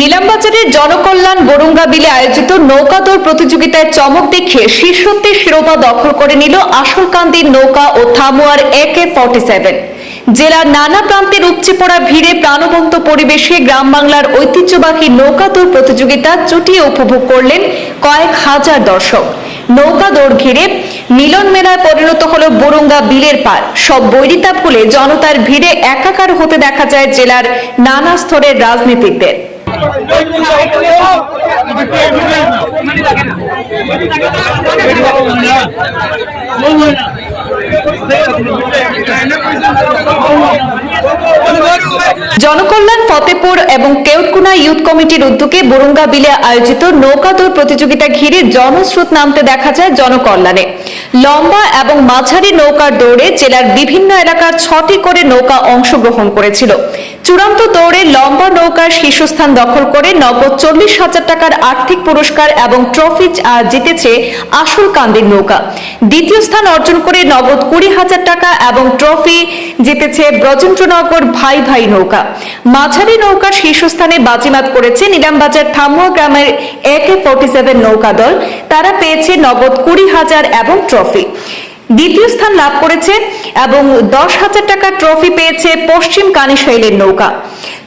নিলামবাজারের জনকল্যাণ বরুঙ্গা বিলে আয়োজিত নৌকা দৌড় প্রতিযোগিতায় চমক দেখিয়ে শীর্ষত্বের শিরোপা দখল করে নিল আসলকান্দির নৌকা ও থামুয়ার একে ফর্টি সেভেন জেলার নানা প্রান্তের উপচে পড়া ভিড়ে প্রাণবন্ত পরিবেশে গ্রাম বাংলার ঐতিহ্যবাহী নৌকা দৌড় প্রতিযোগিতা চুটিয়ে উপভোগ করলেন কয়েক হাজার দর্শক। নৌকা দৌড় ঘিরে মিলন মেলায় পরিণত হলো বরুঙ্গা বিলের পার। সব বৈরিতা ভুলে জনতার ভিড়ে একাকার হতে দেখা যায় জেলার নানা স্তরের রাজনীতিকদের। জনকল্যাণ, ফতেপুর এবং কেউটকুনা ইউথ কমিটির উদ্যোগে বরুঙ্গা বিলে আয়োজিত নৌকা দৌড় প্রতিযোগিতা ঘিরে জনস্রোত নামতে দেখা যায় জনকল্যাণে। লম্বা এবং মাঝারি নৌকার দৌড়ে জেলার বিভিন্ন এলাকার ছটি করে নৌকা অংশগ্রহণ করেছিল। চূড়ান্ত দৌড়ে লম্বা নৌকার শীর্ষস্থান দখল করে নগদ চল্লিশ হাজার টাকার আর্থিক পুরস্কার এবং ট্রফি জিতেছে আসল কান্দির নৌকা। দ্বিতীয় স্থান অর্জন করে নগদ কুড়ি হাজার টাকা এবং ট্রফি জিতেছে ব্রজেন্দ্রনগর ভাই ভাই নৌকা। মাঝারি নৌকার শীর্ষস্থানে বাজিমাত করেছে নিলামবাজার থামুয়া গ্রামের একে ফোর্টি সেভেন নৌকা দল। তারা পেয়েছে নগদ কুড়ি হাজার এবং ট্রফি। দ্বিতীয় স্থান লাভ করেছে এবং দশ হাজার টাকা ট্রফি পেয়েছে পশ্চিম কানিশৈলের নৌকা।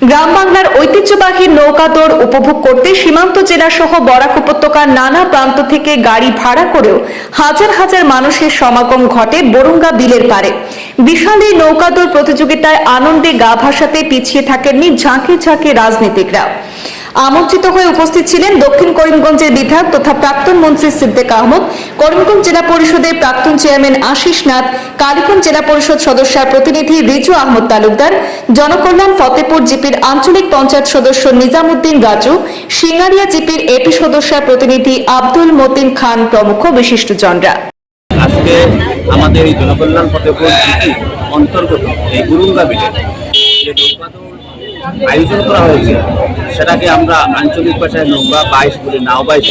গ্রাম বাংলার ঐতিহ্যবাহী নৌকা দৌড় উপভোগ করতে সীমান্ত জেলা সহ বরাক উপত্যকার নানা প্রান্ত থেকে গাড়ি ভাড়া করেও হাজার হাজার মানুষের সমাগম ঘটে বরুঙ্গা বিলের পারে বিশাল এই নৌকা দৌড় প্রতিযোগিতায় আনন্দে গা ভাসাতে পিছিয়ে থাকেননি ঝাঁকে ঝাঁকে রাজনীতিকরা। আমন্ত্রিত হয়ে উপস্থিত ছিলেন দক্ষিণ করিমগঞ্জের বিধায়ক তথা প্রাক্তন মন্ত্রী সিদ্দেক আহমদ, করিমগঞ্জ জেলা পরিষদের প্রাক্তন চেয়ারম্যান আশিস নাথ, কালীগঞ্জ জেলা পরিষদ সদস্যার প্রতিনিধি রিজু আহমদ তালুকদার, জনকল্যাণ ফতেপুর জিপির আঞ্চলিক পঞ্চায়েত সদস্য নিজামুদ্দিন রাজু, সিঙ্গারিয়া জিপির এপি সদস্যার প্রতিনিধি আব্দুল মতিন খান প্রমুখ বিশিষ্টজনরা। আজকে আমাদের এই জনকল্যাণ ফতেপুর সিটি অন্তর্গত এই গুরুঙ্গা বিলে যে আয়োজন করা হয়েছে সেটাকে আমরা আঞ্চলিক ভাষায় নৌকা বাইশ বলি নাও বাইশ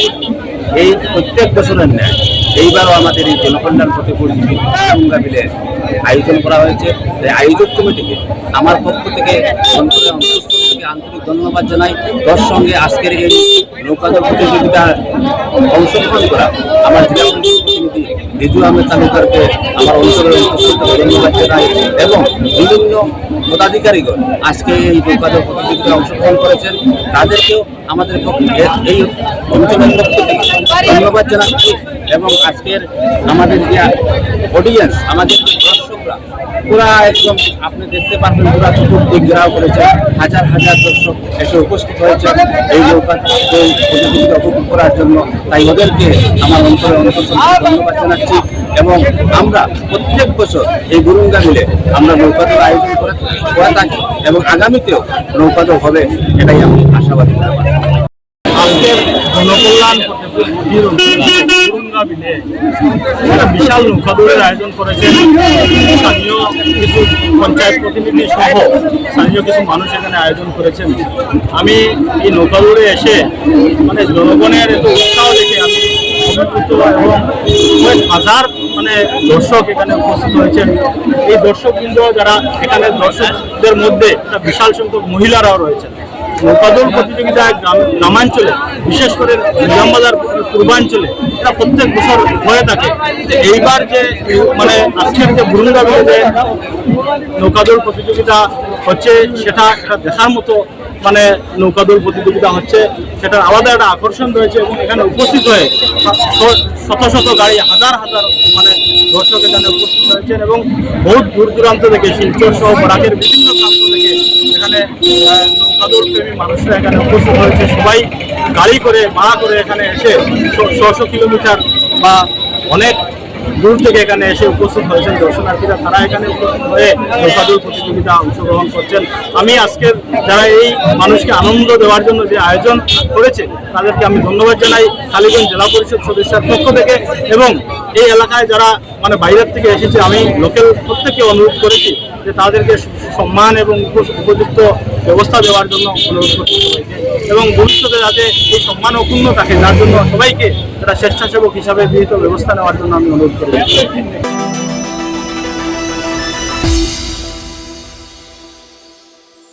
এই প্রত্যেক বছরের ন্যায় এইবারও আমাদের এই জনকল্যাণ ফতেপুর সিটি গুরুঙ্গা বিলে আয়োজন করা হয়েছে। এই আয়োজক কমিটিকে আমার পক্ষ থেকে থেকে আন্তরিক ধন্যবাদ জানাই। তোর সঙ্গে আজকের এই নৌকাদৌড় প্রতিযোগিতা অংশগ্রহণ করা আমার জেলা রিজু আহমেদ তালুকদারকে আমার অঞ্চলের ধন্যবাদ জানাই এবং বিভিন্ন পদাধিকারীগণ আজকে এই নৌকাদৌড় প্রতিযোগিতায় অংশগ্রহণ করেছেন। তাদেরকেও আমাদের এই অঞ্চলের পক্ষ থেকে ধন্যবাদ জানাচ্ছি। এবং আজকের আমাদের যে অডিয়েন্স আমাদের দর্শকরা পুরা একদম আপনি দেখতে পারবেন পুরা চতুর্দিক ঘেরাও করেছে। হাজার হাজার দর্শক এসে উপস্থিত হয়েছে এই নৌকা করার জন্য। তাই ওদেরকে আমার অন্তরে ধন্যবাদ জানাচ্ছি এবং আমরা প্রত্যেক বছর এই গুরুঙ্গা মিলে আমরা নৌকাদৌড় আয়োজন করে থাকি এবং আগামীতেও নৌকাদৌড় হবে, এটাই আমি আশাবাদী। জনকল্যাণ একটা বিশাল নৌকাদৌড়ের আয়োজন করেছেন স্থানীয় কিছু পঞ্চায়েত প্রতিনিধি সহ স্থানীয় কিছু মানুষ এখানে আয়োজন করেছেন। আমি এই নৌকা নৌকাদৌড়ে এসে মানে জনগণের এত উৎসাহ দেখে আমি এবং হাজার মানে দর্শক এখানে উপস্থিত হয়েছেন। এই দর্শকবৃন্দ যারা এখানে দর্শকদের মধ্যে একটা বিশাল সংখ্যক মহিলারাও রয়েছেন। নৌকাদৌড় প্রতিযোগিতায় গ্রাম- গ্রামাঞ্চলে, বিশেষ করে নিজামবাজার পূর্বাঞ্চলে, এটা প্রত্যেক বছর হয়ে থাকে। এইবার যে মানে আজকের যে বুরুঙ্গাবিলে যে নৌকাদৌড় প্রতিযোগিতা হচ্ছে, সেটা একটা দেখার মতো মানে নৌকাদৌড় প্রতিযোগিতা হচ্ছে, সেটার আলাদা একটা আকর্ষণ রয়েছে এবং এখানে উপস্থিত হয়ে শত শত গাড়ি, হাজার হাজার মানে দর্শক এখানে উপস্থিত হয়েছেন এবং বহুত দূর দূরান্ত থেকে শিলচর সহ বরাকের বিভিন্ন প্রান্ত থেকে নৌকাদৌড় প্রেমী মানুষরা এখানে উপস্থিত হয়েছে। সবাই গাড়ি করে, ভাড়া করে এখানে এসে ছশো কিলোমিটার বা অনেক দূর থেকে এখানে এসে উপস্থিত হয়েছেন। দর্শনার্থীরা তারা এখানে উপস্থিত হয়ে নৌকাদৌড় প্রতিযোগিতা অংশগ্রহণ করছেন। আমি আজকের যারা এই মানুষকে আনন্দ দেওয়ার জন্য যে আয়োজন করেছে, তাদেরকে আমি ধন্যবাদ জানাই কালীগঞ্জ জেলা পরিষদ সদস্যের পক্ষ থেকে এবং এই এলাকায় যারা মানে বাইরের থেকে এসেছে, আমি লোকাল প্রত্যেককে অনুরোধ করেছি যে তাদেরকে সম্মান এবং উপযুক্ত ব্যবস্থা দেওয়ার জন্য অনুরোধ করছি এবং ভবিষ্যতে যাতে এই সম্মান অক্ষুণ্ণ থাকে যার জন্য সবাইকে তারা স্বেচ্ছাসেবক হিসাবে বিহিত ব্যবস্থা নেওয়ার জন্য আমি অনুরোধ করি